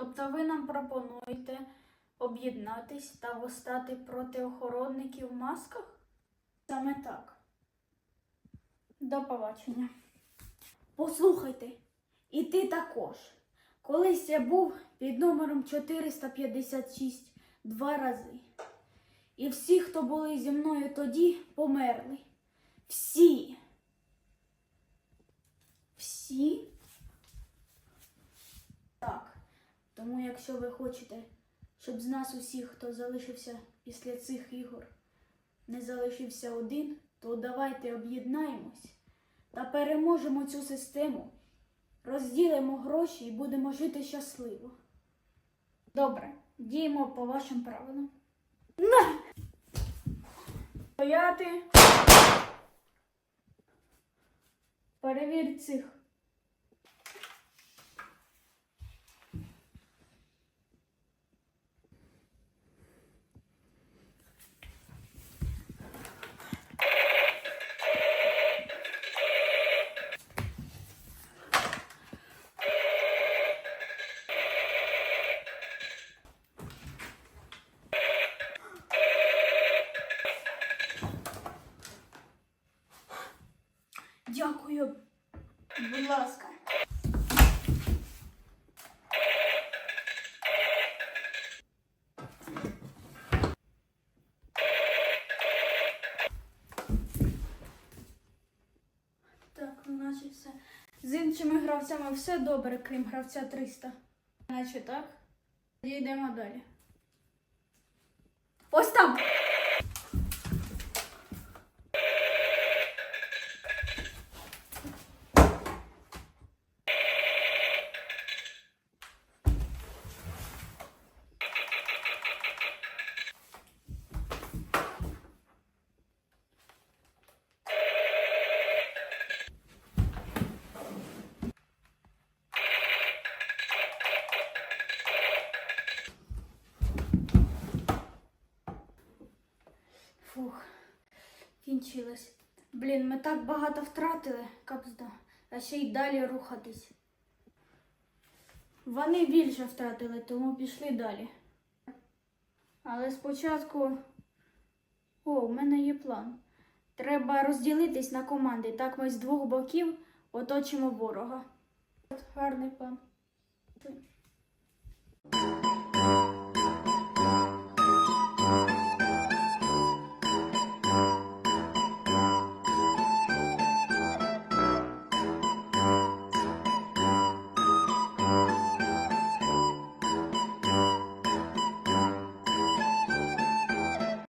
Тобто ви нам пропонуєте об'єднатись та восстати проти охоронників в масках? Саме так. До побачення. Послухайте, і ти також. Колись я був під номером 456 два рази. І всі, хто були зі мною тоді, померли. Всі. Всі? Так. Тому, якщо ви хочете, щоб з нас усіх, хто залишився після цих ігор, не залишився один, то давайте об'єднаємось та переможемо цю систему, розділимо гроші і будемо жити щасливо. Добре, діємо по вашим правилам. На! Стояти. Перевір цих. Дякую. Будь ласка. Так, ну наче все. З іншими гравцями все добре, крім гравця 300. Наче так. Тоді йдемо далі. Фух, кінчилось. Блін, ми так багато втратили, капзда, а ще й далі рухатись. Вони більше втратили, тому пішли далі. Але спочатку. О, у мене є план. Треба розділитись на команди. Так ми з двох боків оточимо ворога. Гарний план.